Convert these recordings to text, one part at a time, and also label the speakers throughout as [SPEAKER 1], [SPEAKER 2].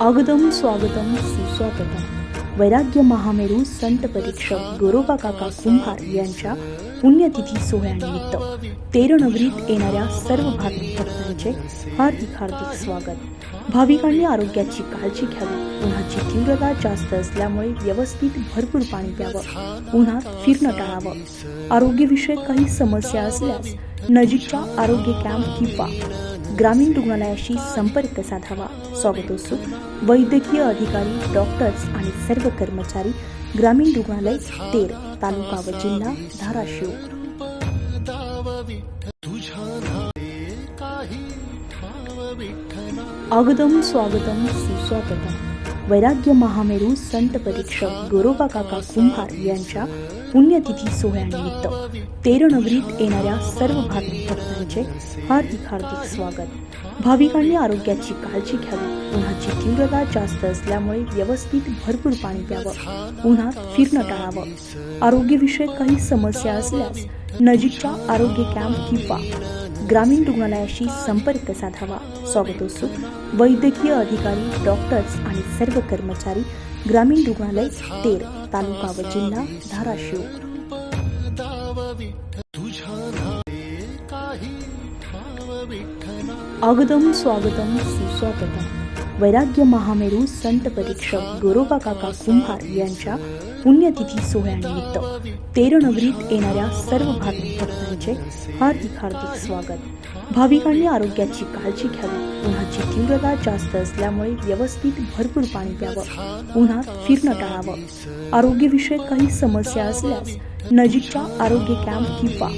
[SPEAKER 1] अगदम स्वागतम सुस्वागतम. वैराग्य महामेरू संत परीक्षक गोरोबा काका कुंभार यांच्या पुण्यतिथी सोहळ्यानिमित्त तेरनगरीत येणाऱ्या सर्व भाविक भक्तांचे हार्दिक हार्दिक स्वागत. भाविकांनी आरोग्याची काळजी घ्यावी. उन्हाची तीव्रता जास्त असल्यामुळे व्यवस्थित भरपूर पाणी प्यावं. उन्हात फिरणं टाळावं. आरोग्यविषयक काही समस्या असल्यास नजीकच्या आरोग्य कॅम्प किंवा ग्रामीण रुग्णालयाशी संपर्क साधावा. स्वागतोत्सुक वैद्यकीय अधिकारी डॉक्टर्स आणि सर्व कर्मचारी ग्रामीण रुग्णालय तेर तालुका व जिल्हा धाराशिव. अगदम स्वागतम सुस्वागतम. वैराग्य महामेरू संत परीक्षक गोरोबा काका कुंभार यांच्या पुण्यतिथी सोहळ्यानिमित्त तेरनगरीत येणाऱ्या सर्व भाविक भक्तांचे हार्दिक हार्दिक स्वागत. भाविकांनी आरोग्याची काळजी घ्यावी. उन्हाची तीव्रता जास्त असल्यामुळे व्यवस्थित भरपूर पाणी प्यावं. उन्हात फिरणं टाळावं. आरोग्यविषयक काही समस्या असल्यास नजीकच्या आरोग्य कॅम्प किंवा ग्रामीण रुग्णालयाशी संपर्क साधावा. स्वागत असो. वैद्यकीय अधिकारी डॉक्टर्स आणि सर्व कर्मचारी ग्रामीण रुग्णालय तेर तालुका व जिल्हा धाराशिव. अगदम स्वागतम सुस्वागतम. वैराग्य महामेरू संत परीक्षक गोरोबा काका कुंभार यांच्या पुण्यतिथी सोहळ्यानिमित्त तेरनगरीत येणाऱ्या सर्व भाविक भक्तांचे हार्दिक हार्दिक स्वागत. भाविकांनी आरोग्याची काळजी घ्यावी. उन्हाची तीव्रता जास्त असल्यामुळे व्यवस्थित भरपूर पाणी प्यावं. उन्हात फिरणं टाळावं. आरोग्यविषयक काही समस्या असल्यास नजीकच्या आरोग्य कॅम्प किंवा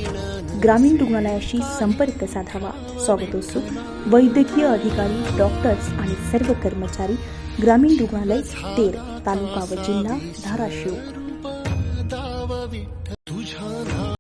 [SPEAKER 1] ग्रामीण रुग्णालयाशी संपर्क साधावा. स्वागत असो. वैद्यकीय अधिकारी डॉक्टर्स आणि सर्व कर्मचारी ग्रामीण रुग्णालय तेर तालुका व जिल्हा धाराशिव.